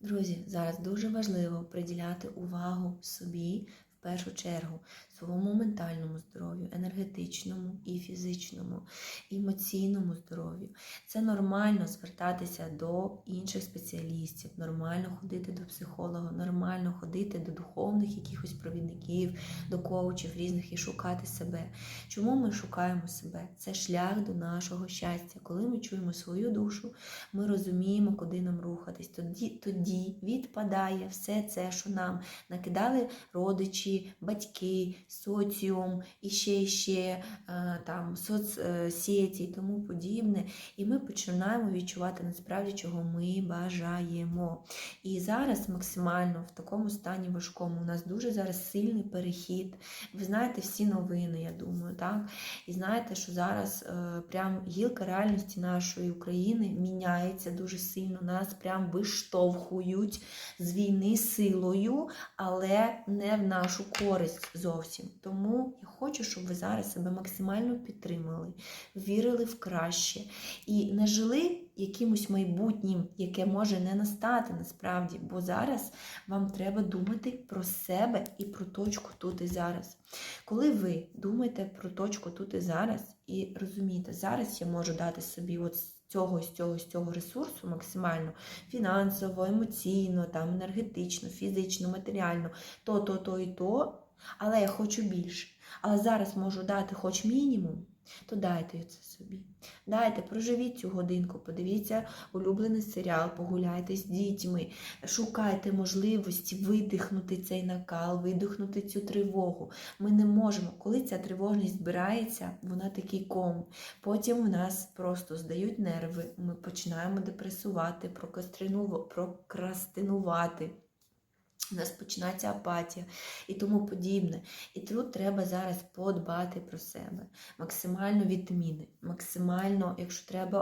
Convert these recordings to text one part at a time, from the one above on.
Друзі, зараз дуже важливо приділяти увагу собі в першу чергу, своєму ментальному здоров'ю, енергетичному і фізичному, емоційному здоров'ю. Це нормально звертатися до інших спеціалістів, нормально ходити до психолога, нормально ходити до духовних якихось провідників, до коучів різних і шукати себе. Чому ми шукаємо себе? Це шлях до нашого щастя. Коли ми чуємо свою душу, ми розуміємо, куди нам рухатись. Тоді, тоді відпадає все це, що нам накидали родичі, батьки, соціум, і ще, ще е, там соцсеті і тому подібне. І ми починаємо відчувати насправді, чого ми бажаємо. І зараз максимально в такому стані важкому. У нас дуже зараз сильний перехід. Ви знаєте всі новини, я думаю, так? І знаєте, що зараз е, прям гілка реальності нашої України міняється дуже сильно. Нас прям виштовхують з війни силою, але не в нашу користь зовсім. Тому я хочу, щоб ви зараз себе максимально підтримали, вірили в краще і не жили якимось майбутнім, яке може не настати насправді, бо зараз вам треба думати про себе і про точку тут і зараз. Коли ви думаєте про точку тут і зараз, і розумієте, зараз я можу дати собі от цього, з цього, з цього ресурсу максимально. Фінансово, емоційно, там, енергетично, фізично, матеріально, то, то, то і то, але я хочу більше. Але зараз можу дати хоч мінімум, то дайте це собі. Дайте, проживіть цю годинку, подивіться улюблений серіал, погуляйте з дітьми, шукайте можливості видихнути цей накал, видихнути цю тривогу. Ми не можемо, коли ця тривожність збирається, вона такий ком. Потім у нас просто здають нерви, ми починаємо депресувати, прокрастинувати. У нас починається апатія і тому подібне. І тут треба зараз подбати про себе. Максимально вітаміни, максимально, якщо треба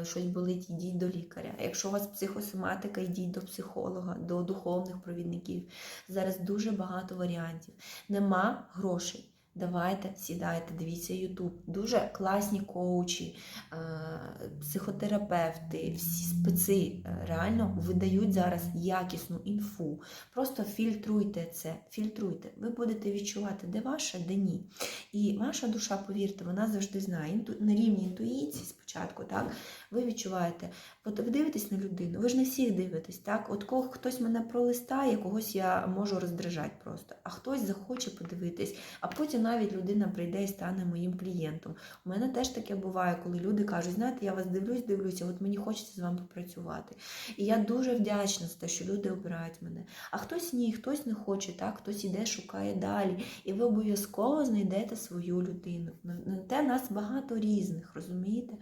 е, щось болить, йдіть до лікаря. Якщо у вас психосоматика, йдіть до психолога, до духовних провідників. Зараз дуже багато варіантів. Нема грошей. Давайте, сідайте, дивіться Ютуб. Дуже класні коучі, е, психотерапевти, всі специ е, реально видають зараз якісну інфу. Просто фільтруйте це, фільтруйте. Ви будете відчувати, де ваше, де ні. І ваша душа, повірте, вона завжди знає. На рівні інтуїції спочатку, так, ви відчуваєте, от ви дивитесь на людину, ви ж не всіх дивитесь, так? От кого хтось мене пролистає, когось я можу роздражати просто, а хтось захоче подивитись, а потім навіть людина прийде і стане моїм клієнтом. У мене теж таке буває, коли люди кажуть, знаєте, я вас дивлюсь, дивлюся, от мені хочеться з вами попрацювати. І я дуже вдячна за те, що люди обирають мене. А хтось ні, хтось не хоче, так, хтось іде, шукає далі. І ви обов'язково знайдете свою людину. На те нас багато різних, розумієте?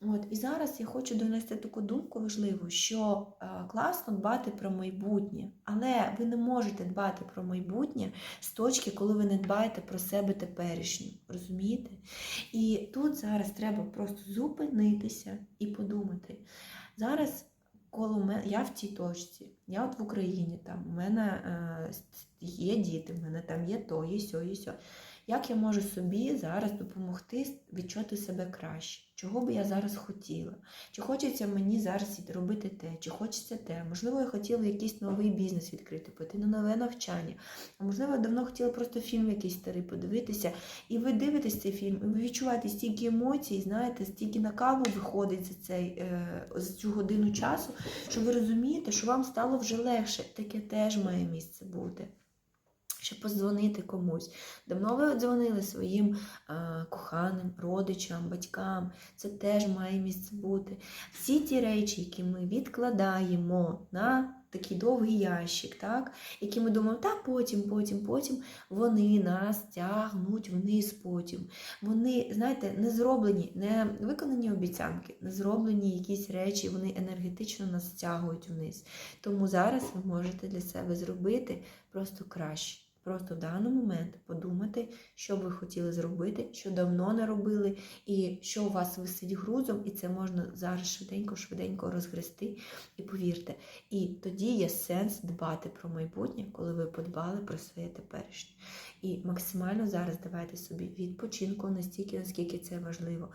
От, і зараз я хочу донести таку думку важливу, що е, класно дбати про майбутнє, але ви не можете дбати про майбутнє з точки, коли ви не дбаєте про себе теперішню. Розумієте? І тут зараз треба просто зупинитися і подумати. Зараз коло мене, я в цій точці, я от в Україні, там у мене е, є діти, в мене там є то, є сьо, є сьо. Як я можу собі зараз допомогти відчути себе краще? Чого би я зараз хотіла? Чи хочеться мені зараз робити те, чи хочеться те? Можливо, я хотіла якийсь новий бізнес відкрити, піти на нове навчання. А можливо, я давно хотіла просто фільм якийсь старий подивитися. І ви дивитесь цей фільм, і ви відчуваєте стільки емоцій, знаєте, стільки накалу виходить за цей е, за цю годину часу, що ви розумієте, що вам стало вже легше. Таке теж має місце бути щоб подзвонити комусь. Давно ви дзвонили своїм е, коханим, родичам, батькам. Це теж має місце бути. Всі ті речі, які ми відкладаємо на такий довгий ящик, так? які ми думаємо, та потім, потім, потім, вони нас тягнуть вниз потім. Вони, знаєте, не зроблені, не виконані обіцянки, не зроблені якісь речі, вони енергетично нас тягують вниз. Тому зараз ви можете для себе зробити просто краще. Просто в даний момент подумати, що ви хотіли зробити, що давно не робили, і що у вас висить грузом, і це можна зараз швиденько-швиденько розгрести. І повірте, і тоді є сенс дбати про майбутнє, коли ви подбали про своє теперішнє. І максимально зараз давайте собі відпочинку настільки, наскільки це важливо.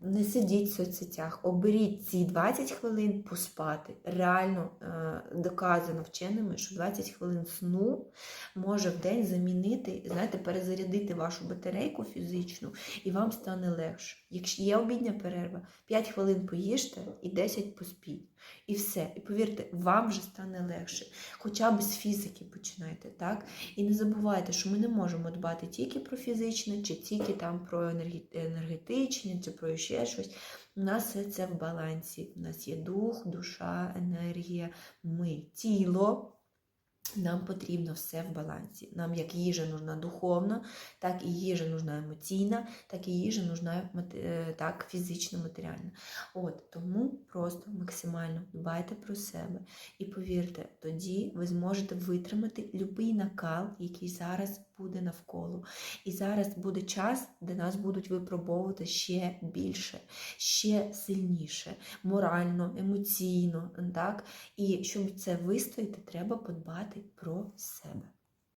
Не сидіть в соцсетях, оберіть ці 20 хвилин поспати. Реально е, доказано вченими, що 20 хвилин сну може в день замінити, знаєте, перезарядити вашу батарейку фізичну, і вам стане легше. Якщо є обідня перерва, 5 хвилин поїжте і 10 поспіть. І все. І повірте, вам вже стане легше. Хоча б з фізики починайте, так? І не забувайте, що ми не можемо дбати тільки про фізичне, чи тільки там про енергетичне, чи про ще щось. У нас все це в балансі. У нас є дух, душа, енергія, ми, тіло. Нам потрібно все в балансі. Нам як їжа нужна духовна, так і їжа нужна емоційна, так і їжа нужна е, так, фізично матеріальна. От тому просто максимально дбайте про себе і повірте, тоді ви зможете витримати будь-який накал, який зараз буде навколо. І зараз буде час, де нас будуть випробовувати ще більше, ще сильніше, морально, емоційно. Так? І щоб це вистояти, треба подбати про себе.